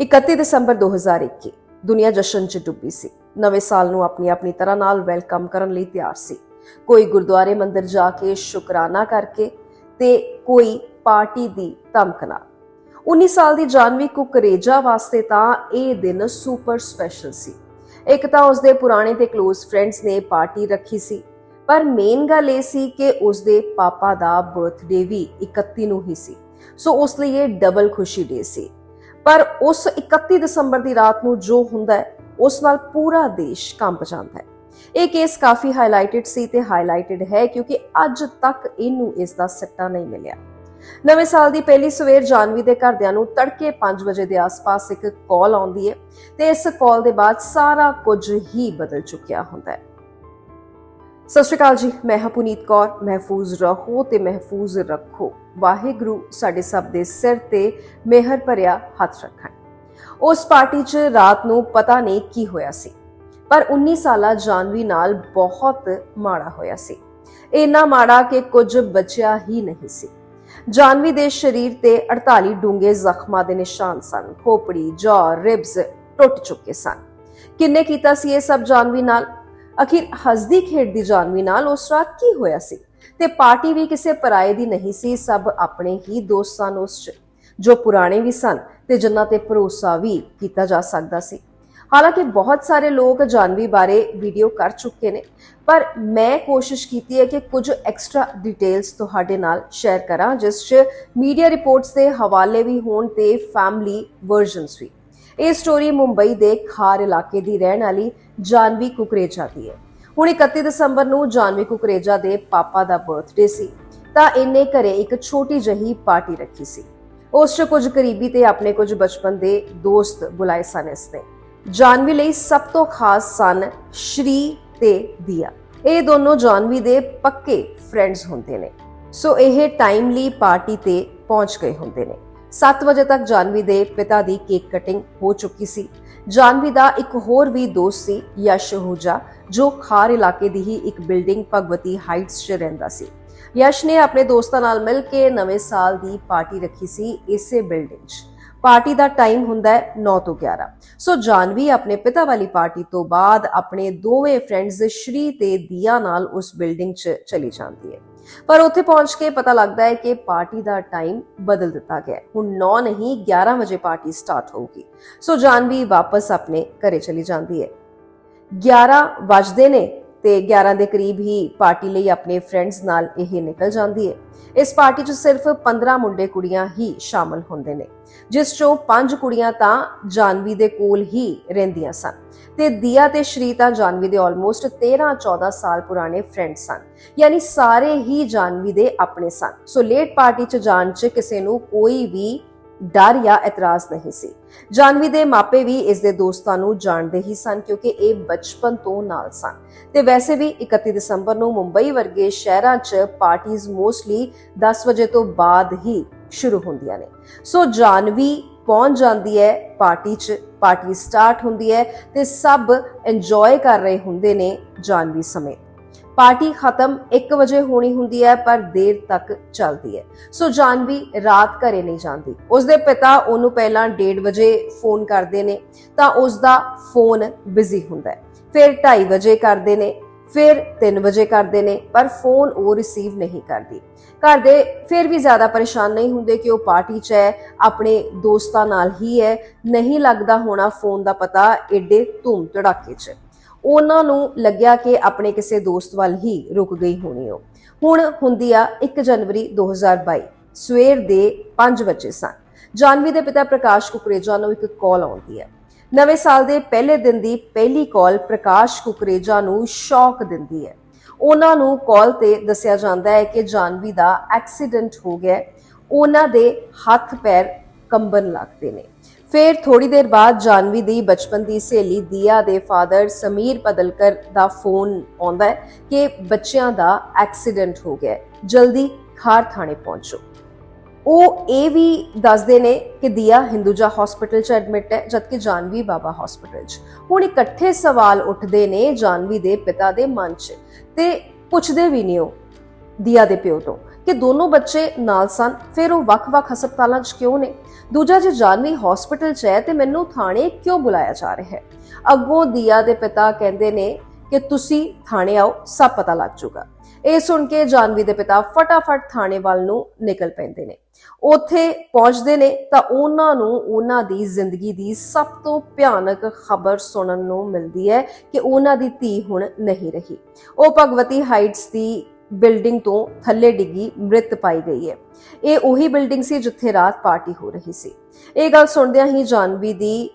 31 ਦਸੰਬਰ 2021 ਦੁਨੀਆ ਜਸ਼ਨ 'ਚ ਡੁੱਬੀ ਸੀ। ਨਵੇਂ ਸਾਲ ਨੂੰ ਆਪਣੀ ਆਪਣੀ ਤਰ੍ਹਾਂ ਨਾਲ ਵੈਲਕਮ ਕਰਨ ਲਈ ਤਿਆਰ ਸੀ। ਕੋਈ ਗੁਰਦੁਆਰੇ ਮੰਦਰ ਜਾ ਕੇ ਸ਼ੁਕਰਾਨਾ ਕਰਕੇ ਤੇ ਕੋਈ ਪਾਰਟੀ ਦੀ ਧਮਕ ਨਾਲ। 19 ਸਾਲ ਦੀ ਜਾਨਵੀ ਕੁਕਰੇਜਾ ਵਾਸਤੇ ਤਾਂ ਇਹ ਦਿਨ ਸੁਪਰ ਸਪੈਸ਼ਲ ਸੀ। ਇੱਕ ਤਾਂ ਉਸਦੇ ਪੁਰਾਣੇ ਤੇ ক্লোਜ਼ ਫਰੈਂਡਸ ਨੇ ਪਾਰਟੀ ਰੱਖੀ ਸੀ। ਪਰ ਮੇਨ ਗੱਲ ਇਹ ਸੀ ਕਿ ਉਸਦੇ ਪਾਪਾ ਦਾ ਬਰਥਡੇ ਵੀ 31 ਨੂੰ ਹੀ ਸੀ। ਸੋ ਉਸ ਲਈ ਇਹ ਡਬਲ ਖੁਸ਼ੀ ਡੇ ਸੀ। ਪਰ ਉਸ 31 ਦਸੰਬਰ ਦੀ ਰਾਤ ਨੂੰ ਜੋ ਹੁੰਦਾ ਹੈ, ਉਸ ਨਾਲ ਪੂਰਾ ਦੇਸ਼ ਕੰਬ ਜਾਂਦਾ ਹੈ। ਇਹ ਕੇਸ ਕਾਫੀ ਹਾਈਲਾਈਟਡ ਸੀ ਤੇ ਹਾਈਲਾਈਟਡ ਹੈ ਕਿਉਂਕਿ ਅੱਜ ਤੱਕ ਇਹਨੂੰ ਇਸ ਦਾ ਸਿੱਟਾ ਨਹੀਂ ਮਿਲਿਆ। ਨਵੇਂ ਸਾਲ ਦੀ ਪਹਿਲੀ ਸਵੇਰ ਜਾਨਵੀ ਦੇ ਘਰਦਿਆਂ ਨੂੰ ਤੜਕੇ 5 ਵਜੇ ਦੇ ਆਸ-ਪਾਸ ਇੱਕ ਕਾਲ ਆਉਂਦੀ ਹੈ ਤੇ ਇਸ ਕਾਲ ਦੇ ਬਾਅਦ ਸਾਰਾ ਕੁਝ ਹੀ ਬਦਲ ਚੁੱਕਿਆ ਹੁੰਦਾ ਹੈ। ਸਤਿ ਸ਼੍ਰੀ ਅਕਾਲ ਜੀ, ਮੈਂ ਹਾਂ ਪੁਨੀਤ ਕੌਰ, ਮਹਿਫੂਜ਼ ਰਹੋ ਤੇ ਮਹਿਫੂਜ਼ ਰੱਖੋ। ਵਾਹਿਗੁਰੂ ਸਾਡੇ ਸਭ ਦੇ ਸਿਰ ਤੇ ਮਿਹਰ ਭਰਿਆ ਹੱਥ ਰੱਖਣ। ਉਸ ਪਾਰਟੀ 'ਚ ਰਾਤ ਨੂੰ ਪਤਾ ਨਹੀਂ ਕੀ ਹੋਇਆ ਸੀ, ਪਰ 19 ਸਾਲਾ ਜਾਨਵੀ ਨਾਲ ਬਹੁਤ ਮਾੜਾ ਹੋਇਆ ਸੀ। ਇੰਨਾ ਮਾੜਾ ਕਿ ਕੁਝ ਬਚਿਆ ਹੀ ਨਹੀਂ ਸੀ। ਜਾਨਵੀ ਦੇ ਸਰੀਰ ਤੇ 48 ਡੂੰਘੇ ਜ਼ਖਮਾਂ ਦੇ ਨਿਸ਼ਾਨ ਸਨ। ਖੋਪੜੀ, ਜੌ ਰਿਬਸ ਟੁੱਟ ਚੁੱਕੇ ਸਨ। ਕਿੰਨੇ ਕੀਤਾ ਸੀ ਇਹ ਸਭ ਜਾਨਵੀ ਨਾਲ? ਅਖੀਰ ਹੱਸਦੀ ਖੇਡਦੀ ਜਾਨਵੀ ਨਾਲ ਉਸ ਰਾਤ ਕੀ ਹੋਇਆ ਸੀ? ਤੇ ਪਾਰਟੀ ਵੀ ਕਿਸੇ ਪਰਾਏ ਦੀ ਨਹੀਂ ਸੀ, ਸਭ ਆਪਣੇ ਹੀ ਦੋਸਤ ਸਨ ਉਸ 'ਚ, ਜੋ ਪੁਰਾਣੇ ਵੀ ਸਨ ਤੇ ਜਿਨ੍ਹਾਂ ਤੇ ਭਰੋਸਾ ਵੀ ਕੀਤਾ ਜਾ ਸਕਦਾ ਸੀ। ਹਾਲਾਂਕਿ ਬਹੁਤ ਸਾਰੇ ਲੋਕ ਜਾਨਵੀ ਬਾਰੇ ਵੀਡੀਓ ਕਰ ਚੁੱਕੇ ਨੇ, ਪਰ ਮੈਂ ਕੋਸ਼ਿਸ਼ ਕੀਤੀ ਹੈ ਕਿ ਕੁਝ ਐਕਸਟਰਾ ਡਿਟੇਲਸ ਤੁਹਾਡੇ ਨਾਲ ਸ਼ੇਅਰ ਕਰਾਂ, ਜਿਸ 'ਚ ਮੀਡੀਆ ਰਿਪੋਰਟਸ ਦੇ ਹਵਾਲੇ ਵੀ ਹੋਣ ਤੇ ਫੈਮਿਲੀ ਵਰਜ਼ਨਸ ਵੀ। ਇਹ ਸਟੋਰੀ ਮੁੰਬਈ ਦੇ ਖਾਰ ਇਲਾਕੇ ਦੀ ਰਹਿਣ ਵਾਲੀ ਜਾਨਵੀ ਕੁਕਰੇਜਾ ਦੀ ਹੈ। ਹੁਣ 31 ਦਸੰਬਰ ਨੂੰ ਜਾਨਵੀ ਕੁਕਰੇਜਾ ਦੇ ਪਾਪਾ ਦਾ ਬਰਥਡੇ ਸੀ, ਤਾਂ ਇਹਨੇ ਘਰੇ ਇੱਕ ਛੋਟੀ ਜਹੀ ਪਾਰਟੀ ਰੱਖੀ ਸੀ। ਉਸ 'ਚ ਕੁਝ ਕਰੀਬੀ ਤੇ ਆਪਣੇ ਕੁਝ ਬਚਪਨ ਦੇ ਦੋਸਤ ਬੁਲਾਏ ਸਨ ਇਸ ਨੇ। ਜਾਨਵੀ ਲਈ ਸਭ ਤੋਂ ਖਾਸ ਸਨ ਸ਼੍ਰੀ ਤੇ ਦੀਆ। ਇਹ ਦੋਨੋਂ ਜਾਨਵੀ ਦੇ ਪੱਕੇ ਫਰੈਂਡਸ ਹੁੰਦੇ ਨੇ। ਸੋ ਇਹ ਟਾਈਮਲੀ ਪਾਰਟੀ ਤੇ ਪਹੁੰਚ ਗਏ ਹੁੰਦੇ ਨੇ। 7 ਵਜੇ ਤੱਕ ਜਾਨਵੀ ਦੇ ਪਿਤਾ ਦੀ ਕੇਕ ਕਟਿੰਗ ਹੋ ਚੁੱਕੀ ਸੀ। ਜਾਨਵੀ ਦਾ ਇੱਕ ਹੋਰ ਵੀ ਦੋਸਤ ਸੀ, ਯਸ਼ ਹੂਜਾ, ਜੋ ਖਾਰ ਇਲਾਕੇ ਦੀ ਹੀ ਇੱਕ ਬਿਲਡਿੰਗ ਭਗਵਤੀ ਹਾਈਟਸ 'ਚ ਰਹਿੰਦਾ ਸੀ। ਯਸ਼ ਨੇ ਆਪਣੇ ਦੋਸਤਾਂ ਨਾਲ ਮਿਲ ਕੇ ਨਵੇਂ ਸਾਲ ਦੀ ਪਾਰਟੀ ਰੱਖੀ ਸੀ ਇਸੇ ਬਿਲਡਿੰਗ 'ਚ। ਪਾਰਟੀ ਦਾ ਟਾਈਮ ਹੁੰਦਾ ਹੈ 9 ਤੋਂ 11 ਸੋ ਜਾਨਵੀ ਆਪਣੇ ਪਿਤਾ ਵਾਲੀ ਪਾਰਟੀ ਤੋਂ ਬਾਅਦ ਆਪਣੇ ਦੋਵੇਂ ਫਰੈਂਡਸ ਸ਼੍ਰੀ ਤੇ ਦੀਆ ਨਾਲ ਉਸ ਬਿਲਡਿੰਗ 'ਚ ਚਲੀ ਜਾਂਦੀ ਹੈ। ਪਰ ਉੱਥੇ ਪਹੁੰਚ ਕੇ ਪਤਾ ਲੱਗਦਾ ਹੈ ਕਿ ਪਾਰਟੀ ਦਾ ਟਾਈਮ ਬਦਲ ਦਿੱਤਾ ਗਿਆ ਹੈ। ਹੁਣ 9 ਨਹੀਂ 11 ਵਜੇ ਪਾਰਟੀ ਸਟਾਰਟ ਹੋਊਗੀ। ਸੋ ਜਾਨਵੀ ਵਾਪਸ ਆਪਣੇ ਘਰੇ ਚਲੀ ਜਾਂਦੀ ਹੈ। 11 ਵਜਦੇ ਨੇ ਤੇ 11 ਦੇ ਕਰੀਬ ਹੀ ਪਾਰਟੀ ਲਈ ਆਪਣੇ ਫਰੈਂਡਸ ਨਾਲ ਇਹ ਨਿਕਲ ਜਾਂਦੀ ਹੈ। ਇਸ ਪਾਰਟੀ 'ਚ ਸਿਰਫ 15 ਮੁੰਡੇ ਕੁੜੀਆਂ ਹੀ ਸ਼ਾਮਲ ਹੁੰਦੇ ਨੇ, ਜਿਸ 'ਚੋਂ 5 ਕੁੜੀਆਂ ਤਾਂ ਜਾਨਵੀ ਦੇ ਕੋਲ ਹੀ ਰਹਿੰਦੀਆਂ ਸਨ ਤੇ ਦੀਆ ਤੇ ਸ਼੍ਰੀ ਤਾਂ ਜਾਨਵੀ ਦੇ ਆਲਮੋਸਟ 13-14 ਸਾਲ ਪੁਰਾਣੇ ਫਰੈਂਡ ਸਨ, ਯਾਨੀ ਸਾਰੇ ਹੀ ਜਾਨਵੀ ਦੇ ਆਪਣੇ ਸਨ। ਸੋ ਲੇਟ ਪਾਰਟੀ 'ਚ ਜਾਣ 'ਚ ਕਿਸੇ ਨੂੰ ਕੋਈ ਵੀ ਡਰ ਜਾਂ ਇਤਰਾਜ਼ ਨਹੀਂ ਸੀ। ਜਾਨਵੀ ਦੇ ਮਾਪੇ ਵੀ ਇਸ ਦੇ ਦੋਸਤਾਂ ਨੂੰ ਜਾਣਦੇ ਹੀ ਸਨ ਕਿਉਂਕਿ ਇਹ ਬਚਪਨ ਤੋਂ ਨਾਲ ਸਨ। ਤੇ ਵੈਸੇ ਵੀ 31 ਦਸੰਬਰ ਨੂੰ ਮੁੰਬਈ ਵਰਗੇ ਸ਼ਹਿਰਾਂ 'ਚ ਪਾਰਟੀਆਂ ਮੋਸਟਲੀ 10 ਵਜੇ ਤੋਂ ਬਾਅਦ ਹੀ ਸ਼ੁਰੂ ਹੁੰਦੀਆਂ ਨੇ। ਸੋ ਜਾਨਵੀ ਪਹੁੰਚ ਜਾਂਦੀ ਹੈ ਪਾਰਟੀ 'ਚ, ਪਾਰਟੀ ਸਟਾਰਟ ਹੁੰਦੀ ਹੈ ਤੇ ਸਭ ਇੰਜੋਏ ਕਰ ਰਹੇ ਹੁੰਦੇ ਨੇ ਜਾਨਵੀ ਸਮੇਤ। ਪਾਰਟੀ ਖਤਮ 1 ਵਜੇ ਹੋਣੀ ਹੁੰਦੀ ਹੈ, ਪਰ ਦੇਰ ਤੱਕ ਚੱਲਦੀ ਹੈ। ਸੋ ਜਾਨਵੀ ਰਾਤ ਘਰੇ ਨਹੀਂ ਜਾਂਦੀ। ਉਸਦੇ ਪਿਤਾ ਉਹਨੂੰ ਪਹਿਲਾਂ 1:30 ਵਜੇ ਫੋਨ ਕਰਦੇ ਨੇ, ਤਾਂ ਉਸਦਾ ਫੋਨ ਬਿਜ਼ੀ ਹੁੰਦਾ ਹੈ। ਫਿਰ 2:30 ਵਜੇ ਕਰਦੇ ਨੇ, ਫਿਰ 3 ਵਜੇ ਕਰਦੇ ਨੇ, ਪਰ ਫੋਨ ਉਹ ਰਿਸੀਵ ਨਹੀਂ ਕਰਦੀ। ਘਰ ਦੇ ਫਿਰ ਵੀ ਜ਼ਿਆਦਾ ਪਰੇਸ਼ਾਨ ਨਹੀਂ ਹੁੰਦੇ ਕਿ ਉਹ ਪਾਰਟੀ 'ਚ ਹੈ, ਆਪਣੇ ਦੋਸਤਾਂ ਨਾਲ ਹੀ ਹੈ। ਨਹੀਂ ਲੱਗਦਾ ਹੋਣਾ ਫੋਨ ਦਾ ਪਤਾ ਏਡੇ ਧੂਮ ਧੜਾਕੇ 'ਚ। ਉਹਨਾਂ ਨੂੰ ਲੱਗਿਆ ਕਿ ਆਪਣੇ ਕਿਸੇ ਦੋਸਤ ਵੱਲ ਹੀ ਰੁਕ ਗਈ ਹੋਣੀ ਉਹ। ਹੁਣ ਹੁੰਦੀ ਆ 1 ਜਨਵਰੀ 2022 ਸਵੇਰ ਦੇ 5 ਵਜੇ ਸਨ ਜਾਨਵੀ ਦੇ ਪਿਤਾ ਪ੍ਰਕਾਸ਼ ਕੁਕਰੇਜਾ ਨੂੰ ਇੱਕ ਕਾਲ ਆਉਂਦੀ ਹੈ ਨਵੇਂ ਸਾਲ ਦੇ ਪਹਿਲੇ ਦਿਨ ਦੀ ਪਹਿਲੀ ਕਾਲ ਪ੍ਰਕਾਸ਼ ਕੁਕਰੇਜਾ ਨੂੰ ਸ਼ੌਕ ਦਿੰਦੀ ਹੈ ਉਹਨਾਂ ਨੂੰ ਕਾਲ ਤੇ ਦੱਸਿਆ ਜਾਂਦਾ ਹੈ ਕਿ ਜਾਨਵੀ ਦਾ ਐਕਸੀਡੈਂਟ ਹੋ ਗਿਆ। ਉਹਨਾਂ ਦੇ ਹੱਥ ਪੈਰ ਕੰਬਣ ਲੱਗਦੇ ਨੇ। ਫਿਰ ਥੋੜੀ ਦੇਰ ਬਾਅਦ ਜਾਨਵੀ ਦੀ ਬਚਪਨ ਦੀ ਸਹੇਲੀ ਦੀਆ ਦੇ ਫਾਦਰ ਸਮੀਰ ਪਦਲਕਰ ਦਾ ਫੋਨ ਆਉਂਦਾ ਹੈ ਕਿ ਬੱਚਿਆਂ ਦਾ ਐਕਸੀਡੈਂਟ ਹੋ ਗਿਆ ਜਲਦੀ ਖਾਰ ਥਾਣੇ ਪਹੁੰਚੋ। ਉਹ ਇਹ ਵੀ ਦੱਸਦੇ ਨੇ ਕਿ ਦੀਆ ਹਿੰਦੂਜਾ ਹਸਪੀਟਲ 'ਚ ਐਡਮਿਟ ਹੈ, ਜਦਕਿ ਜਾਨਵੀ ਬਾਬਾ ਹਸਪੀਟਲ 'ਚ। ਹੁਣ ਇਕੱਠੇ ਸਵਾਲ ਉੱਠਦੇ ਨੇ ਜਾਨਵੀ ਦੇ ਪਿਤਾ ਦੇ ਮਨ 'ਚ ਤੇ ਪੁੱਛਦੇ ਵੀ ਨਹੀਂ ਉਹ, ਦੀਆ ਦੇ ਪਿਓ ਤੋਂ। ਕਿ ਦੋਨੋਂ ਬੱਚੇ ਨਾਲ ਸਨ, ਫਿਰ ਉਹ ਵੱਖ-ਵੱਖ ਹਸਪਤਾਲਾਂ 'ਚ ਕਿਉਂ ਨੇ? ਦੂਜਾ ਜੇ, ਜਾਨਵੀ ਹਸਪੀਟਲ 'ਚ ਹੈ ਤੇ ਮੈਨੂੰ ਥਾਣੇ ਕਿਉਂ ਬੁਲਾਇਆ ਜਾ ਰਿਹਾ ਹੈ? ਅੱਗੋਂ ਦੀਆ ਦੇ ਪਿਤਾ ਕਹਿੰਦੇ ਨੇ ਕਿ ਤੁਸੀਂ ਥਾਣੇ ਆਓ, ਸਭ ਪਤਾ ਲੱਗ ਜਾਊਗਾ। ਇਹ ਸੁਣ ਕੇ ਜਾਨਵੀ ਦੇ ਪਿਤਾ ਫਟਾਫਟ ਥਾਣੇ ਵੱਲ ਨੂੰ ਨਿਕਲ ਪੈਂਦੇ ਨੇ। ਉੱਥੇ ਪਹੁੰਚਦੇ ਨੇ ਤਾਂ ਉਹਨਾਂ ਨੂੰ ਉਹਨਾਂ ਦੀ ਜ਼ਿੰਦਗੀ ਦੀ ਸਭ ਤੋਂ ਭਿਆਨਕ ਖਬਰ ਸੁਣਨ ਨੂੰ ਮਿਲਦੀ ਹੈ ਕਿ ਉਹਨਾਂ ਦੀ ਧੀ ਹੁਣ ਨਹੀਂ ਰਹੀ। ਉਹ ਭਗਵਤੀ ਹਾਈਟਸ ਦੀ ਬਿਲਡਿੰਗ ਤੋਂ ਥੱਲੇ ਡਿੱਗੀ ਮ੍ਰਿਤ ਪਾਈ ਗਈ ਹੈ। ਇਹ ਉਹੀ ਬਿਲਡਿੰਗ ਸੀ ਜਿੱਥੇ ਰਾਤ ਪਾਰਟੀ ਹੋ ਰਹੀ ਸੀ। ਇਹ ਗੱਲ ਸੁਣਦਿਆਂ ਹੀ ਜਾਨਵੀ ਦੀ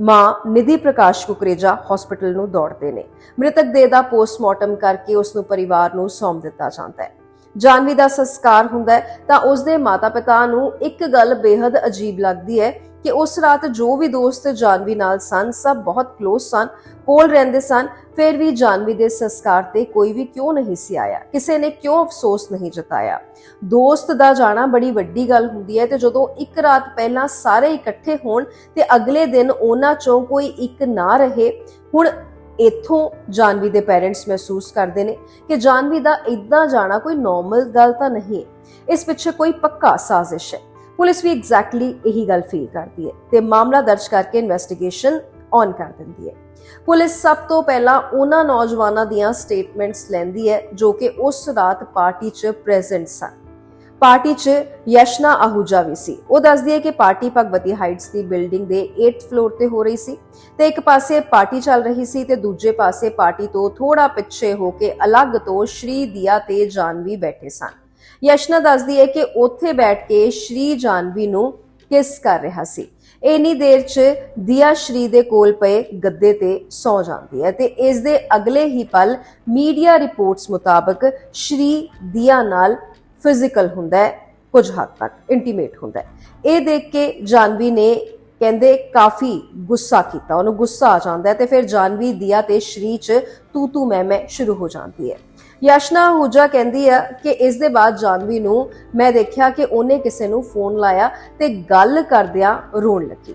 ਮਾਂ ਨਿਧੀ ਪ੍ਰਕਾਸ਼ ਕੁਕਰੇਜਾ ਹਸਪੀਟਲ ਨੂੰ ਦੌੜਦੇ ਨੇ। ਮ੍ਰਿਤਕ ਦੇਹ ਦਾ ਪੋਸਟਮਾਰਟਮ ਕਰਕੇ ਉਸ ਨੂੰ ਪਰਿਵਾਰ ਨੂੰ ਸੌਂਪ ਦਿੱਤਾ ਜਾਂਦਾ ਹੈ। ਜਾਨਵੀ ਦਾ ਸੰਸਕਾਰ ਹੁੰਦਾ ਤਾਂ ਉਸ ਦੇ ਮਾਤਾ-ਪਿਤਾ ਨੂੰ ਇੱਕ ਗੱਲ ਬੇहद ਅਜੀਬ ਲੱਗਦੀ ਹੈ ਕਿ ਉਸ ਰਾਤ ਜੋ ਵੀ ਦੋਸਤ ਜਾਨਵੀ ਨਾਲ ਸਨ, ਸਭ ਬਹੁਤ ক্লোਜ਼ ਸਨ, ਕੋਲ ਰਹਿੰਦੇ ਸਨ, ਫਿਰ ਵੀ ਜਾਨਵੀ ਦੇ ਸੰਸਕਾਰ ਤੇ ਕੋਈ ਵੀ ਕਿਉਂ ਨਹੀਂ ਸੀ ਆਇਆ, ਕਿਸੇ ਨੇ ਕਿਉਂ ਅਫਸੋਸ ਨਹੀਂ ਜਤਾਇਆ। ਦੋਸਤ ਦਾ ਜਾਣਾ ਬੜੀ ਵੱਡੀ ਗੱਲ ਹੁੰਦੀ ਹੈ ਤੇ ਜਦੋਂ ਇੱਕ ਰਾਤ ਪਹਿਲਾਂ ਸਾਰੇ ਇਕੱਠੇ ਹੋਣ ਤੇ ਅਗਲੇ ਦਿਨ ਉਹਨਾਂ ਚੋਂ ਕੋਈ ਇੱਕ ਨਾ ਰਹੇ, ਹੁਣ ਇਥੋਂ ਜਾਨਵੀ ਦੇ ਪੇਰੈਂਟਸ ਮਹਿਸੂਸ ਕਰਦੇ ਨੇ ਕਿ ਜਾਨਵੀ ਦਾ ਇਦਾਂ ਜਾਣਾ ਕੋਈ ਨਾਰਮਲ ਗੱਲ ਤਾਂ ਨਹੀਂ। ਹੈ ਇਸ ਪਿੱਛੇ ਕੋਈ ਪੱਕਾ ਸਾਜ਼ਿਸ਼ ਹੈ। ਪੁਲਿਸ ਵੀ ਐਗਜ਼ੈਕਟਲੀ ਇਹੀ ਗੱਲ ਫੀਲ ਕਰਦੀ ਹੈ ਤੇ ਮਾਮਲਾ ਦਰਜ ਕਰਕੇ ਇਨਵੈਸਟੀਗੇਸ਼ਨ ਔਨ ਕਰ ਦਿੰਦੀ ਹੈ। ਪੁਲਿਸ ਸਭ ਤੋਂ ਪਹਿਲਾਂ ਉਹਨਾਂ ਨੌਜਵਾਨਾਂ ਦੀਆਂ ਸਟੇਟਮੈਂਟਸ ਲੈਂਦੀ ਹੈ ਜੋ ਕਿ ਉਸ ਰਾਤ ਪਾਰਟੀ 'ਚ ਪ੍ਰੈਜ਼ੈਂਟ ਸਨ। ਪਾਰਟੀ 'ਚ ਯਸ਼ਨਾ ਆਹੂਜਾ ਵੀ ਸੀ। ਉਹ ਦੱਸਦੀ ਹੈ ਕਿ ਪਾਰਟੀ ਭਗਵਤੀ ਹਾਈਟਸ ਦੀ ਬਿਲਡਿੰਗ ਦੇ 8th ਫਲੋਰ ਤੇ ਹੋ ਰਹੀ ਸੀ ਤੇ ਇੱਕ ਪਾਸੇ ਪਾਰਟੀ ਚੱਲ ਰਹੀ ਸੀ ਤੇ ਦੂਜੇ ਪਾਸੇ ਪਾਰਟੀ ਤੋਂ ਥੋੜਾ ਪਿੱਛੇ ਹੋ ਕੇ ਅਲੱਗ ਤੋਂ ਸ਼੍ਰੀ ਦੀਆ ਤੇ ਜਾਨਵੀ ਬੈਠੇ ਸਨ। ਯਸ਼ਨਾ ਦੱਸਦੀ ਹੈ ਕਿ ਉੱਥੇ ਬੈਠ ਕੇ ਸ਼੍ਰੀ ਜਾਨਵੀ ਨੂੰ ਕਿਸ ਕਰ ਰਿਹਾ ਸੀ। ਇੰਨੀ ਦੇਰ 'ਚ ਦਿਆ ਸ਼੍ਰੀ ਦੇ ਕੋਲ ਪਏ ਗੱਦੇ ਤੇ ਸੌ ਜਾਂਦੀ ਹੈ ਤੇ ਇਸ ਦੇ ਅਗਲੇ ਹੀ ਪਲ ਮੀਡੀਆ ਰਿਪੋਰਟਸ ਮੁਤਾਬਕ ਸ਼੍ਰੀ ਦਿਆ ਨਾਲ ਫਿਜ਼ੀਕਲ ਹੁੰਦਾ ਹੈ, ਕੁਝ ਹੱਦ ਤੱਕ ਇੰਟੀਮੇਟ ਹੁੰਦਾ ਹੈ। ਇਹ ਦੇਖ ਕੇ ਜਾਨਵੀ ਨੇ ਕਹਿੰਦੇ ਕਾਫੀ ਗੁੱਸਾ ਕੀਤਾ, ਉਹਨੂੰ ਗੁੱਸਾ ਆ ਜਾਂਦਾ ਹੈ ਤੇ ਫਿਰ ਜਾਨਵੀ ਦਿਆ ਤੇ ਸ਼੍ਰੀ 'ਚ ਤੂ ਤੂ ਮੈਂ ਮੈਂ ਸ਼ੁਰੂ ਹੋ ਜਾਂਦੀ ਹੈ। ਯਸ਼ਨਾ ਹੂਜਾ ਕਹਿੰਦੀ ਹੈ ਕਿ ਇਸ ਦੇ ਬਾਅਦ ਜਾਨਵੀ ਨੂੰ ਮੈਂ ਦੇਖਿਆ ਕਿ ਉਹਨੇ ਕਿਸੇ ਨੂੰ ਫੋਨ ਲਾਇਆ ਤੇ ਗੱਲ ਕਰਦਿਆਂ ਰੋਣ ਲੱਗੀ।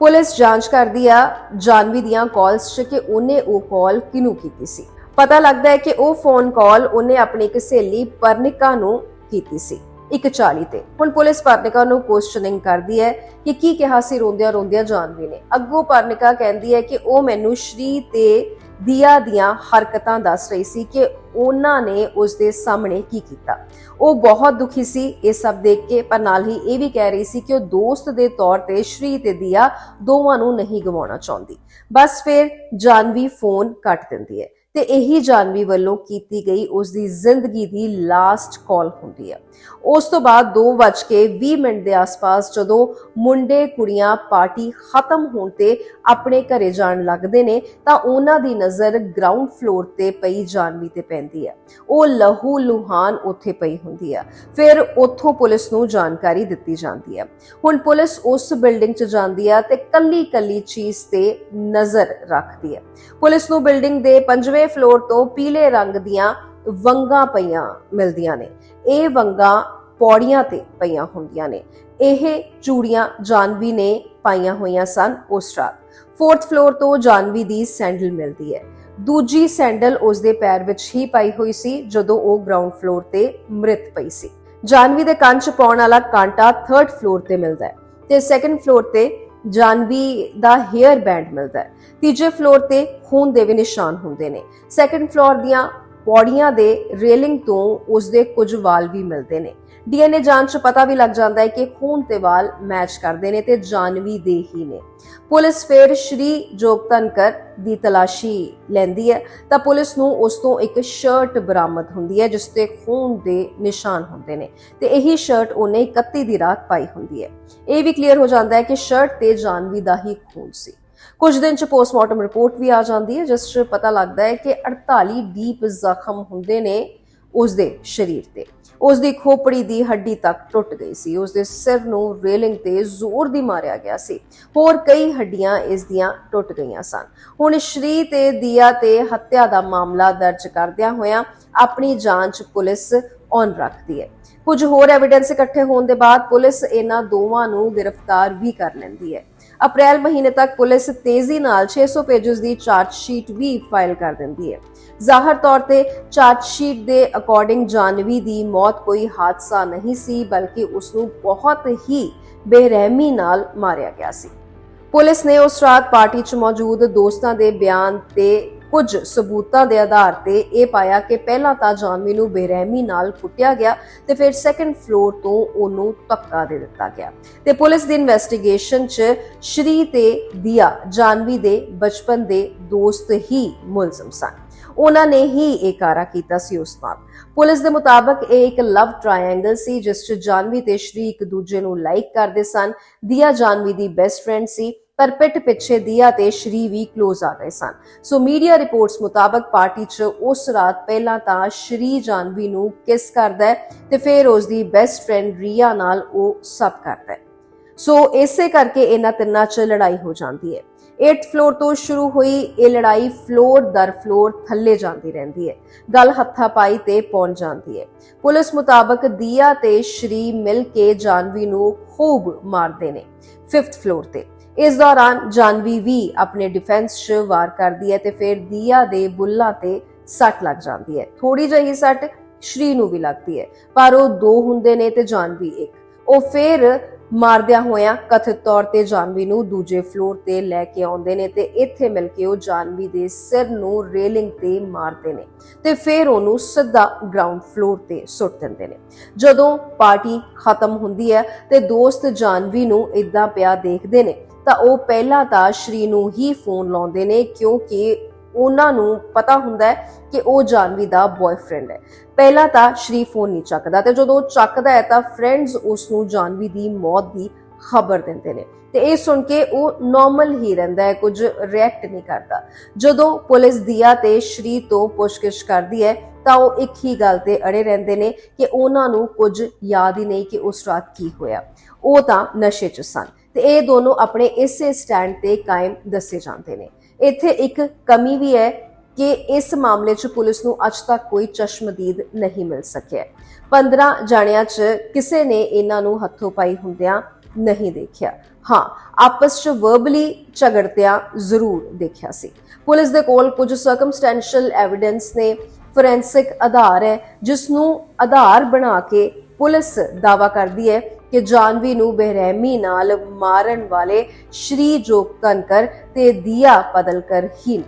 ਪੁਲਿਸ ਜਾਂਚ ਕਰਦੀ ਆ ਜਾਨਵੀ ਦੀਆਂ ਕਾਲਸ 'ਚ ਕਿ ਉਹਨੇ ਉਹ ਕਾਲ ਕਿਹਨੂੰ ਕੀਤੀ ਸੀ। ਪਤਾ ਲੱਗਦਾ ਹੈ ਕਿ ਉਹ ਫੋਨ ਕਾਲ ਉਹਨੇ ਆਪਣੀ ਇੱਕ ਸਹੇਲੀ ਪਰਨਿਕਾ ਨੂੰ ਕੀਤੀ ਸੀ। ਇੱਕ 40 ਤੇ। ਹੁਣ ਪੁਲਿਸ ਪਰਨਿਕਾ ਨੂੰ ਕੁਐਸਚਨਿੰਗ ਕਰਦੀ ਹੈ ਕਿ ਕੀ ਕਿਹਾ ਸੀ, ਰੋਂਦਿਆਂ ਰੋਂਦਿਆਂ ਜਾਨਵੀ ਨੇ। ਅੱਗੋਂ ਪਰਨਿਕਾ ਕਹਿੰਦੀ ਹੈ ਕਿ ਉਹ ਮੈਨੂੰ ਸ਼੍ਰੀ ਤੇ ਦਿਆ ਦੀਆਂ ਹਰਕਤਾਂ ਦੱਸ ਰਹੀ ਸੀ ਕਿ ਉਹਨਾਂ ਨੇ ਉਸ ਦੇ ਸਾਹਮਣੇ ਕੀ ਕੀਤਾ। ਉਹ ਬਹੁਤ ਦੁਖੀ ਸੀ ਇਹ ਸਭ ਦੇਖ ਕੇ, ਪਰ ਨਾਲ ਹੀ ਇਹ ਵੀ ਕਹਿ ਰਹੀ ਸੀ ਕਿ ਉਹ ਦੋਸਤ ਦੇ ਤੌਰ ਤੇ ਸ਼੍ਰੀ ਤੇ ਦਿਆ ਦੋਵਾਂ ਨੂੰ ਨਹੀਂ ਗਵਾਉਣਾ ਚਾਹੁੰਦੀ। ਬਸ ਫਿਰ ਜਾਨਵੀ ਫੋਨ ਕੱਟ ਦਿੰਦੀ ਹੈ। ਤੇ ਇਹੀ ਜਾਨਵੀ ਵੱਲੋਂ ਕੀਤੀ ਗਈ ਉਸ ਦੀ ਜ਼ਿੰਦਗੀ ਦੀ ਲਾਸਟ ਕਾਲ ਹੁੰਦੀ ਹੈ ਉਸ ਤੋਂ ਬਾਅਦ 2:20 ਮਿੰਟ ਦੇ ਆਸ-ਪਾਸ ਜਦੋਂ ਮੁੰਡੇ, ਕੁੜੀਆਂ ਪਾਰਟੀ ਖਤਮ ਹੋਣ ਤੇ ਆਪਣੇ ਘਰੇ ਜਾਣ ਲੱਗਦੇ ਨੇ, ਤਾਂ ਉਹਨਾਂ ਦੀ ਨਜ਼ਰ ਗਰਾਊਂਡ ਫਲੋਰ ਤੇ ਪਈ ਜਾਨਵੀ ਤੇ ਪੈਂਦੀ ਹੈ ਉਹ ਲਹੂ ਲੁਹਾਨ ਉੱਥੇ ਪਈ ਹੁੰਦੀ ਹੈ ਫਿਰ ਉੱਥੋਂ ਪੁਲਿਸ ਨੂੰ ਜਾਣਕਾਰੀ ਦਿੱਤੀ ਜਾਂਦੀ ਹੈ ਹੁਣ ਪੁਲਿਸ ਉਸ ਬਿਲਡਿੰਗ 'ਚ ਜਾਂਦੀ ਹੈ ਤੇ ਕੱਲੀ-ਕੱਲੀ ਚੀਜ਼ ਤੇ ਨਜ਼ਰ ਰੱਖਦੀ ਹੈ ਪੁਲਿਸ ਨੂੰ ਬਿਲਡਿੰਗ ਦੇ ਪੰਜਵੇਂ ਫਲੋਰ ਤੋਂ ਪੀਲੇ ਰੰਗ ਦੀਆਂ ਵੰਗਾਂ ਪਈਆਂ ਮਿਲਦੀਆਂ ਨੇ। ਇਹ ਵੰਗਾਂ ਪੌੜੀਆਂ ਤੇ ਪਈਆਂ ਹੁੰਦੀਆਂ ਨੇ। ਇਹ ਚੂੜੀਆਂ ਜਾਨਵੀ ਨੇ ਪਾਈਆਂ ਹੋਈਆਂ ਸਨ ਉਸ ਰਾਤ। 4th ਫਲੋਰ ਤੋਂ ਜਾਨਵੀ ਦੀ ਸੈਂਡਲ ਮਿਲਦੀ ਹੈ। ਦੂਜੀ ਸੈਂਡਲ ਉਸ ਦੇ ਪੈਰ ਵਿੱਚ ਹੀ ਪਾਈ ਹੋਈ ਸੀ, ਜਦੋਂ ਉਹ ਗਰਾਊਂਡ ਫਲੋਰ ਤੇ ਮ੍ਰਿਤ ਪਈ ਸੀ। ਜਾਨਵੀ ਦੇ ਕੰਨ 'ਚ ਪਾਉਣ ਵਾਲਾ ਕਾਂਟਾ 3rd ਫਲੋਰ ਤੇ ਮਿਲਦਾ ਹੈ ਤੇ 2nd ਫਲੋਰ ਤੇ ਜਾਨਵੀ ਦਾ ਹੇਅਰ ਬੈਂਡ ਮਿਲਦਾ ਹੈ। ਤੀਜੇ ਫਲੋਰ ਤੇ ਖੂਨ ਦੇ ਵੀ ਨਿਸ਼ਾਨ ਹੁੰਦੇ ਨੇ। ਸੈਕੰਡ ਫਲੋਰ ਦੀਆਂ ਪੌੜੀਆਂ ਦੇ ਰੇਲਿੰਗ ਤੋਂ ਉਸ ਦੇ ਕੁਝ ਵਾਲ ਵੀ ਮਿਲਦੇ ਨੇ। ਡੀਐਨਏ ਜਾਂਚ 'ਚ ਪਤਾ ਵੀ ਲੱਗ ਜਾਂਦਾ ਹੈ ਕਿ ਖੂਨ ਤੇ ਵਾਲ ਮੈਚ ਕਰਦੇ ਨੇ ਤੇ ਜਾਨਵੀ ਦੇ ਹੀ ਨੇ। ਪੁਲਿਸ ਫਿਰ ਸ਼੍ਰੀ ਜੋਗਤਨਕਰ ਦੀ ਤਲਾਸ਼ੀ ਲੈਂਦੀ ਹੈ ਤਾਂ ਪੁਲਿਸ ਨੂੰ ਉਸ ਤੋਂ ਇੱਕ ਸ਼ਰਟ ਬਰਾਮਦ ਹੁੰਦੀ ਹੈ ਜਿਸ ਤੇ ਖੂਨ ਦੇ ਨਿਸ਼ਾਨ ਹੁੰਦੇ ਨੇ ਤੇ ਇਹੀ ਸ਼ਰਟ ਉਹਨੇ 31 ਦੀ ਰਾਤ ਪਾਈ ਹੁੰਦੀ ਹੈ। ਇਹ ਵੀ ਕਲੀਅਰ ਹੋ ਜਾਂਦਾ ਹੈ ਕਿ ਸ਼ਰਟ ਤੇ ਜਾਨਵੀ ਦਾ ਹੀ ਖੂਨ ਸੀ। ਕੁਝ ਦਿਨ ਚ ਪੋਸਟਮਾਰਟਮ ਰਿਪੋਰਟ ਵੀ ਆ ਜਾਂਦੀ ਹੈ ਜਿਸ 'ਚ ਪਤਾ ਲੱਗਦਾ ਹੈ ਕਿ 48 ਡੀਪ ਜ਼ਖਮ ਹੁੰਦੇ ਨੇ ਉਸ ਦੇ ਸਰੀਰ ਤੇ। ਉਸ ਦੀ ਖੋਪੜੀ ਦੀ ਹੱਡੀ ਤੱਕ ਟੁੱਟ ਗਈ ਸੀ। ਉਸ ਦੇ ਸਿਰ ਨੂੰ ਰੇਲਿੰਗ ਤੇ ਜ਼ੋਰ ਦੀ ਮਾਰਿਆ ਗਿਆ ਸੀ। ਹੋਰ ਕਈ ਹੱਡੀਆਂ ਇਸ ਦੀਆਂ ਟੁੱਟ ਗਈਆਂ ਸਨ। ਹੁਣ ਸ਼੍ਰੀ ਤੇ ਦੀਆ ਤੇ ਹੱਤਿਆ ਦਾ ਮਾਮਲਾ ਦਰਜ ਕਰਦਿਆਂ ਹੋਇਆਂ ਆਪਣੀ ਜਾਂਚ ਪੁਲਿਸ ਔਨ ਰੱਖਦੀ ਹੈ। ਕੁਝ ਹੋਰ ਐਵੀਡੈਂਸ ਇਕੱਠੇ ਹੋਣ ਦੇ ਬਾਅਦ ਪੁਲਿਸ ਇਹਨਾਂ ਦੋਵਾਂ ਨੂੰ ਗ੍ਰਿਫਤਾਰ ਵੀ ਕਰ ਲੈਂਦੀ ਹੈ। ਅਪ੍ਰੈਲ ਮਹੀਨੇ ਤੱਕ ਪੁਲਿਸ ਤੇਜ਼ੀ ਨਾਲ 600 ਪੇजेस ਦੀ ਚਾਰਜ ਸ਼ੀਟ ਵੀ ਫਾਈਲ ਕਰ ਦਿੰਦੀ ਹੈ। ਜ਼ਾਹਰ ਤੌਰ ਤੇ ਚਾਰਜਸ਼ੀਟ ਦੇ ਅਕੋਰਡਿੰਗ ਜਾਨਵੀ ਦੀ ਮੌਤ ਕੋਈ ਹਾਦਸਾ ਨਹੀਂ ਸੀ, ਬਲਕਿ ਉਸ ਨੂੰ ਬਹੁਤ ਹੀ ਬੇਰਹਿਮੀ ਨਾਲ ਮਾਰਿਆ ਗਿਆ ਸੀ। ਪੁਲਿਸ ਨੇ ਉਸ ਰਾਤ ਪਾਰਟੀ 'ਚ ਮੌਜੂਦ ਦੋਸਤਾਂ ਦੇ ਬਿਆਨ ਤੇ ਕੁਝ ਸਬੂਤਾਂ ਦੇ ਆਧਾਰ ਤੇ ਇਹ ਪਾਇਆ ਕਿ ਪਹਿਲਾਂ ਤਾਂ ਜਾਨਵੀ ਨੂੰ ਬੇਰਹਿਮੀ ਨਾਲ ਕੁੱਟਿਆ ਗਿਆ ਤੇ ਫਿਰ ਸੈਕੰਡ ਫਲੋਰ ਤੋਂ ਉਹਨੂੰ ਧੱਕਾ ਦੇ ਦਿੱਤਾ ਗਿਆ। ਤੇ ਪੁਲਿਸ ਦੀ ਇਨਵੈਸਟੀਗੇਸ਼ਨ 'ਚ ਸ਼੍ਰੀ ਤੇ ਦੀਆ ਜਾਨਵੀ ਦੇ ਬਚਪਨ ਦੇ ਦੋਸਤ ਹੀ ਮੁਲਜ਼ਮ ਸਨ। ਉਹਨਾਂ ਨੇ ਹੀ ਇਹ ਕਾਰਾ ਕੀਤਾ ਸੀ ਉਸ ਨਾਲ। ਪੁਲਿਸ ਦੇ ਮੁਤਾਬਕ ਇਹ ਇੱਕ ਲਵ ਟ੍ਰਾਇੰਗਲ ਸੀ, ਜਿਸ 'ਚ ਜਾਨਵੀ ਤੇ ਸ਼੍ਰੀ ਇੱਕ ਦੂਜੇ ਨੂੰ ਲਾਈਕ ਕਰਦੇ ਸਨ। ਦੀਆ ਜਾਨਵੀ ਦੀ ਬੈਸਟ ਫਰੈਂਡ ਸੀ, ਪਰ ਪਿੱਠ ਪਿੱਛੇ ਦੀਆ ਤੇ ਸ਼੍ਰੀ ਵੀ ক্লোਜ਼ ਆ ਗਏ ਸਨ। ਸੋ ਮੀਡੀਆ ਰਿਪੋਰਟਸ ਮੁਤਾਬਕ ਪਾਰਟੀ 'ਚ ਉਸ ਰਾਤ ਪਹਿਲਾਂ ਤਾਂ ਸ਼੍ਰੀ ਜਾਨਵੀ ਨੂੰ ਕਿਸ ਕਰਦਾ ਹੈ ਤੇ ਫਿਰ ਉਸ ਦੀ ਬੈਸਟ ਫਰੈਂਡ ਰੀਆ ਨਾਲ ਉਹ ਸਭ ਕਰਦਾ ਹੈ। ਸੋ ਇਸੇ ਕਰਕੇ ਇਹਨਾਂ ਤਿੰਨਾਂ 'ਚ ਲੜਾਈ ਹੋ ਜਾਂਦੀ ਹੈ। 8th ਫਲੋਰ ਤੋਂ ਸ਼ੁਰੂ ਹੋਈ ਇਹ ਲੜਾਈ ਫਲੋਰ ਦਰ ਫਲੋਰ ਥੱਲੇ ਜਾਂਦੀ ਰਹਿੰਦੀ ਹੈ। ਗੱਲ ਹੱਥਾ ਪਾਈ ਤੇ ਪਹੁੰਚ ਜਾਂਦੀ ਹੈ। ਪੁਲਿਸ ਮੁਤਾਬਕ ਦੀਆ ਤੇ ਸ਼੍ਰੀ ਮਿਲ ਕੇ ਜਾਨਵੀ ਨੂੰ ਖੂਬ ਮਾਰਦੇ ਨੇ 5th ਫਲੋਰ ਤੇ। ਇਸ ਦੌਰਾਨ ਜਾਨਵੀ ਵੀ ਆਪਣੇ ਡਿਫੈਂਸ 'ਚ ਵਾਰ ਕਰਦੀ ਹੈ ਤੇ ਫਿਰ ਦੀਆ ਦੇ ਬੁੱਲਾਂ ਤੇ ਸੱਟ ਲੱਗ ਜਾਂਦੀ ਹੈ। ਥੋੜੀ ਜਿਹੀ ਸੱਟ ਸ਼੍ਰੀ ਨੂੰ ਵੀ ਲੱਗਦੀ ਹੈ, ਪਰ ਉਹ ਦੋ ਹੁੰਦੇ ਨੇ ਤੇ ਜਾਨਵੀ ਇੱਕ। ਉਹ ਫਿਰ ਮਾਰਦਿਆਂ ਹੋਇਆਂ ਕਥਿਤ ਤੌਰ ਤੇ ਜਾਨਵੀ ਨੂੰ ਦੂਜੇ ਫਲੋਰ ਤੇ ਲੈ ਕੇ ਆਉਂਦੇ ਨੇ ਤੇ ਇੱਥੇ ਮਿਲ ਕੇ ਉਹ ਜਾਨਵੀ ਦੇ ਸਿਰ ਨੂੰ ਰੇਲਿੰਗ ਤੇ ਮਾਰਦੇ ਨੇ ਤੇ ਫਿਰ ਉਹਨੂੰ ਸਿੱਧਾ ਗਰਾਊਂਡ ਫਲੋਰ ਤੇ ਸੁੱਟ ਦਿੰਦੇ ਨੇ। ਜਦੋਂ ਪਾਰਟੀ ਖਤਮ ਹੁੰਦੀ ਹੈ ਤੇ ਦੋਸਤ ਜਾਨਵੀ ਨੂੰ ਇਦਾਂ ਪਿਆ ਦੇਖਦੇ ਨੇ ਤਾਂ ਉਹ ਪਹਿਲਾਂ ਤਾਂ ਸ਼੍ਰੀ ਨੂੰ ਹੀ ਫੋਨ ਲਾਉਂਦੇ ਨੇ ਕਿਉਂਕਿ ਉਹਨਾਂ ਨੂੰ ਪਤਾ ਹੁੰਦਾ ਹੈ ਕਿ ਉਹ ਜਾਨਵੀ ਦਾ ਬॉयਫ੍ਰੈਂਡ ਹੈ। ਪਹਿਲਾਂ ਤਾਂ ਸ਼੍ਰੀ ਫੋਨ ਨਹੀਂ ਚੱਕਦਾ ਤੇ ਜਦੋਂ ਉਹ ਚੱਕਦਾ ਹੈ ਤਾਂ ਫਰੈਂਡਸ ਉਸ ਨੂੰ ਜਾਨਵੀ ਦੀ ਮੌਤ ਦੀ ਖਬਰ ਦਿੰਦੇ ਨੇ। ਤੇ ਇਹ ਸੁਣ ਕੇ ਉਹ ਨਾਰਮਲ ਹੀ ਰਹਿੰਦਾ ਹੈ, ਕੁਝ ਰਿਐਕਟ ਨਹੀਂ ਕਰਦਾ। ਜਦੋਂ ਪੁਲਿਸ ਦੀਆ ਤੇ ਸ਼੍ਰੀ ਤੋਂ ਪੁੱਛਗਿੱਛ ਕਰਦੀ ਹੈ, ਤਾਂ ਉਹ ਇੱਕ ਹੀ ਗੱਲ ਤੇ ਅੜੇ ਰਹਿੰਦੇ ਨੇ ਕਿ ਉਹਨਾਂ ਨੂੰ ਕੁਝ ਯਾਦ ਹੀ ਨਹੀਂ ਕਿ ਉਸ ਰਾਤ ਕੀ ਹੋਇਆ। ਉਹ ਤਾਂ ਨਸ਼ੇ 'ਚ ਸਨ ਤੇ ਇਹ ਦੋਨੋਂ ਆਪਣੇ ਇਸੇ ਸਟੈਂਡ ਤੇ ਕਾਇਮ ਦੱਸੇ ਜਾਂਦੇ ਨੇ। ਇੱਥੇ ਇੱਕ ਕਮੀ ਵੀ ਹੈ ਕਿ ਇਸ ਮਾਮਲੇ 'ਚ ਪੁਲਿਸ ਨੂੰ ਅੱਜ ਤੱਕ ਕੋਈ ਚਸ਼ਮਦੀਦ ਨਹੀਂ ਮਿਲ ਸਕਿਆ। 15 ਜਾਣਿਆਂ 'ਚ ਕਿਸੇ ਨੇ ਇਹਨਾਂ ਨੂੰ ਹੱਥੋਂ ਪਾਈ ਹੁੰਦਿਆਂ ਨਹੀਂ ਦੇਖਿਆ। ਹਾਂ, ਆਪਸ 'ਚ ਵਰਬਲੀ ਝਗੜਦਿਆਂ ਜ਼ਰੂਰ ਦੇਖਿਆ ਸੀ। ਪੁਲਿਸ ਦੇ ਕੋਲ ਕੁਝ ਸਰਕਮਸਟੈਂਸ਼ੀਅਲ ਐਵੀਡੈਂਸ ਨੇ ਫੋਰੈਂਸਿਕ ਆਧਾਰ ਹੈ, ਜਿਸ ਨੂੰ ਆਧਾਰ ਬਣਾ ਕੇ ਪੁਲਿਸ ਦਾਵਾ ਕਰਦੀ ਹੈ ਕਿ ਜਾਨਵੀ ਨੂੰ ਬੇਰਹਿਮੀ ਨਾਲ ਮਾਰਨ ਵਾਲੇ ਸ਼੍ਰੀ ਜੋਗਤਨਕਰ ਤੇ ਦੀਆ ਪਦਲਕਰ ਹੀ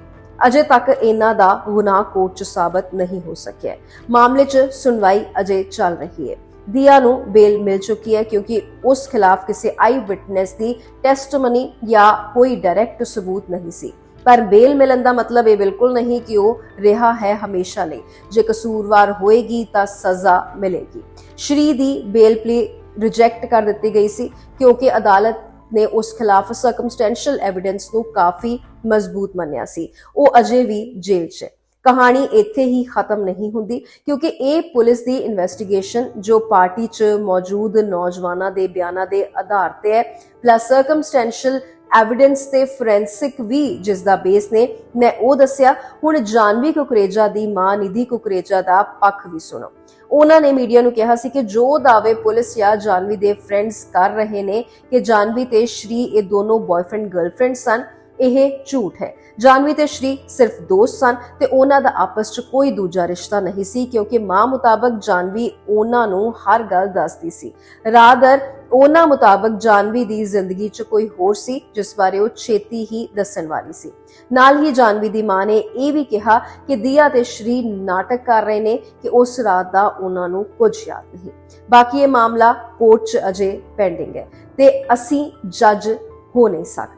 ਅਜੇ ਤੱਕ ਇਹਨਾਂ ਦਾ ਗੁਨਾਹ ਕੋਰਟ 'ਚ ਸਾਬਤ ਨਹੀਂ ਹੋ ਸਕਿਆ। ਮਾਮਲੇ 'ਚ ਸੁਣਵਾਈ ਅਜੇ ਚੱਲ ਰਹੀ ਹੈ। ਦੀਆ ਨੂੰ ਬੇਲ ਮਿਲ ਚੁੱਕੀ ਹੈ ਕਿਉਂਕਿ ਉਸ ਖਿਲਾਫ ਕਿਸੇ ਆਈ ਵਿਟਨੈਸ ਦੀ ਟੈਸਟਮਨੀ ਜਾਂ ਕੋਈ ਡਾਇਰੈਕਟ ਸਬੂਤ ਨਹੀਂ ਸੀ। ਪਰ ਬੇਲ ਮਿਲਣ ਦਾ ਮਤਲਬ ਇਹ ਬਿਲਕੁਲ ਨਹੀਂ ਕਿ ਉਹ ਰਿਹਾ ਹੈ ਹਮੇਸ਼ਾ ਲਈ। ਜੇ ਕਸੂਰਵਾਰ ਹੋਏਗੀ ਤਾਂ ਸਜ਼ਾ ਮਿਲੇਗੀ। ਸ਼੍ਰੀ ਦੀ ਬੇਲ ਪਲੇ ਰਿਜੈਕਟ ਕਰ ਦਿੱਤੀ ਗਈ ਸੀ ਕਿਉਂਕਿ ਅਦਾਲਤ ਨੇ ਉਸ ਖਿਲਾਫ ਸਰਕਮਸਟੈਂਸ਼ੀਅਲ ਐਵੀਡੈਂਸ ਨੂੰ ਕਾਫੀ ਮਜ਼ਬੂਤ ਮੰਨਿਆ ਸੀ। ਉਹ ਅਜੇ ਵੀ ਜੇਲ੍ਹ 'ਚ ਹੈ। ਕਹਾਣੀ ਇੱਥੇ ਹੀ ਖਤਮ ਨਹੀਂ ਹੁੰਦੀ ਕਿਉਂਕਿ ਇਹ ਪੁਲਿਸ ਦੀ ਇਨਵੈਸਟੀਗੇਸ਼ਨ ਜੋ ਪਾਰਟੀ 'ਚ ਮੌਜੂਦ ਨੌਜਵਾਨਾਂ ਦੇ ਬਿਆਨਾਂ ਦੇ ਆਧਾਰ ਤੇ ਹੈ ਪਲੱਸ ਸਰਕਮਸਟੈਂਸ਼ੀਅਲ ਐਵੀਡੈਂਸ ਤੇ ਫੋਰੈਂਸਿਕ ਵੀ ਜਿਸ ਦਾ ਬੇਸ ਨੇ, ਮੈਂ ਉਹ ਦੱਸਿਆ। ਹੁਣ ਜਾਨਵੀ ਕੁਕਰੇਜਾ ਦੀ ਮਾਂ ਨਿਧੀ ਕੁਕਰੇਜਾ ਦਾ ਪੱਖ ਵੀ ਸੁਣੋ। ਉਹਨਾਂ ਨੇ ਮੀਡੀਆ ਨੂੰ ਕਿਹਾ ਸੀ ਕਿ ਜੋ ਦਾਅਵੇ ਪੁਲਿਸ ਜਾਂ ਜਾਨਵੀ ਦੇ ਫਰੈਂਡਸ ਕਰ ਰਹੇ ਨੇ ਕਿ ਜਾਨਵੀ ਤੇ ਸ਼੍ਰੀ ਇਹ ਦੋਨੋਂ ਬॉयਫ੍ਰੈਂਡ ਗਰਲਫ੍ਰੈਂਡ ਸਨ, ਇਹ ਝੂਠ ਹੈ। ਜਾਨਵੀ ਤੇ ਸ਼੍ਰੀ ਸਿਰਫ ਦੋਸਤ ਸਨ ਤੇ ਉਹਨਾਂ ਦਾ ਆਪਸ 'ਚ ਕੋਈ ਦੂਜਾ ਰਿਸ਼ਤਾ ਨਹੀਂ ਸੀ, ਕਿਉਂਕਿ ਮਾਂ ਮੁਤਾਬਕ ਜਾਨਵੀ ਉਹਨਾਂ ਨੂੰ ਹਰ ਗੱਲ ਦੱਸਦੀ ਸੀ। ਰਾਦਰ, ਉਹਨਾਂ ਮੁਤਾਬਕ ਜਾਨਵੀ ਦੀ ਜ਼ਿੰਦਗੀ 'ਚ ਕੋਈ ਹੋਰ ਸੀ, ਜਿਸ ਬਾਰੇ ਉਹ ਛੇਤੀ ਹੀ ਦੱਸਣ ਵਾਲੀ ਸੀ। ਨਾਲ ਹੀ ਜਾਨਵੀ ਦੀ ਮਾਂ ਨੇ ਇਹ ਵੀ ਕਿਹਾ ਕਿ ਦੀਆ ਤੇ ਸ਼੍ਰੀ ਨਾਟਕ ਕਰ ਰਹੇ ਨੇ ਕਿ ਉਸ ਰਾਤ ਦਾ ਉਹਨਾਂ ਨੂੰ ਕੁਝ ਯਾਦ ਨਹੀਂ। ਬਾਕੀ ਇਹ ਮਾਮਲਾ ਕੋਰਟ 'ਚ ਅਜੇ ਪੈਂਡਿੰਗ ਹੈ ਤੇ ਅਸੀਂ ਜੱਜ ਹੋ ਨਹੀਂ ਸਕਦੇ।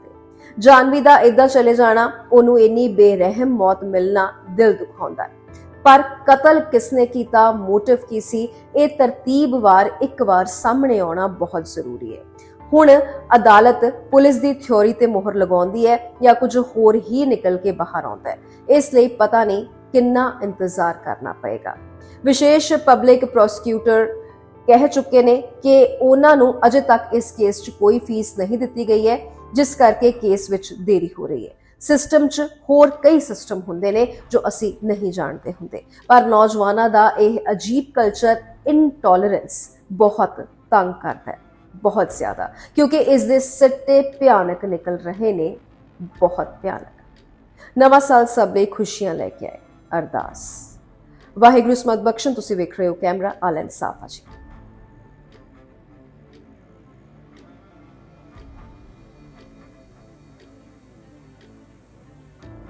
ਜਾਨਵੀ ਦਾ ਇਦਾਂ ਚਲੇ ਜਾਣਾ, ਉਹਨੂੰ ਇੰਨੀ ਬੇਰਹਿਮ ਮੌਤ ਮਿਲਣਾ ਦਿਲ ਦੁਖਾਉਂਦਾ ਹੈ। ਪਰ ਕਤਲ ਕਿਸਨੇ ਕੀਤਾ, ਮੋਟਿਵ ਕੀ ਸੀ, ਇਹ ਤਰਤੀਬਵਾਰ ਇੱਕ ਵਾਰ ਸਾਹਮਣੇ ਆਉਣਾ ਬਹੁਤ ਜ਼ਰੂਰੀ ਹੈ। ਹੁਣ ਅਦਾਲਤ ਪੁਲਿਸ ਦੀ ਥਿਉਰੀ ਤੇ ਮੋਹਰ ਲਗਾਉਂਦੀ ਹੈ ਜਾਂ ਕੁਝ ਹੋਰ ਹੀ ਨਿਕਲ ਕੇ ਬਾਹਰ ਆਉਂਦਾ ਹੈ। ਇਸ ਲਈ ਪਤਾ ਨਹੀਂ ਕਿੰਨਾ ਇੰਤਜ਼ਾਰ ਕਰਨਾ ਪਏਗਾ। ਵਿਸ਼ੇਸ਼ ਪਬਲਿਕ ਪ੍ਰੋਸੀਕਿਊਟਰ ਕਹਿ ਚੁੱਕੇ ਨੇ ਕਿ ਉਹਨਾਂ ਨੂੰ ਅਜੇ ਤੱਕ ਇਸ ਕੇਸ 'ਚ ਕੋਈ ਫੀਸ ਨਹੀਂ ਦਿੱਤੀ ਗਈ ਹੈ। ਜਿਸ ਕਰਕੇ ਕੇਸ ਵਿੱਚ ਦੇਰੀ ਹੋ ਰਹੀ ਹੈ। ਸਿਸਟਮ 'ਚ ਹੋਰ ਕਈ ਸਿਸਟਮ ਹੁੰਦੇ ਨੇ ਜੋ ਅਸੀਂ ਨਹੀਂ ਜਾਣਦੇ ਹੁੰਦੇ। ਪਰ ਨੌਜਵਾਨਾਂ ਦਾ ਇਹ ਅਜੀਬ ਕਲਚਰ ਇਨਟੋਲਰੈਂਸ ਬਹੁਤ ਤੰਗ ਕਰਦਾ ਹੈ। ਬਹੁਤ ਜ਼ਿਆਦਾ। ਕਿਉਂਕਿ ਇਸ ਦੇ ਸਿੱਟੇ ਭਿਆਨਕ ਨਿਕਲ ਰਹੇ ਨੇ। ਬਹੁਤ ਭਿਆਨਕ। ਨਵਾਂ ਸਾਲ ਸਭ ਲਈ ਖੁਸ਼ੀਆਂ ਲੈ ਕੇ ਆਏ। ਅਰਦਾਸ। ਵਾਹਿਗੁਰੂ ਸਮਤ ਬਖਸ਼ਣ। ਤੁਸੀਂ ਵੇਖ ਰਹੇ ਹੋ ਕੈਮਰਾ, ਆਲਨ ਸਾਫਾ ਜੀ।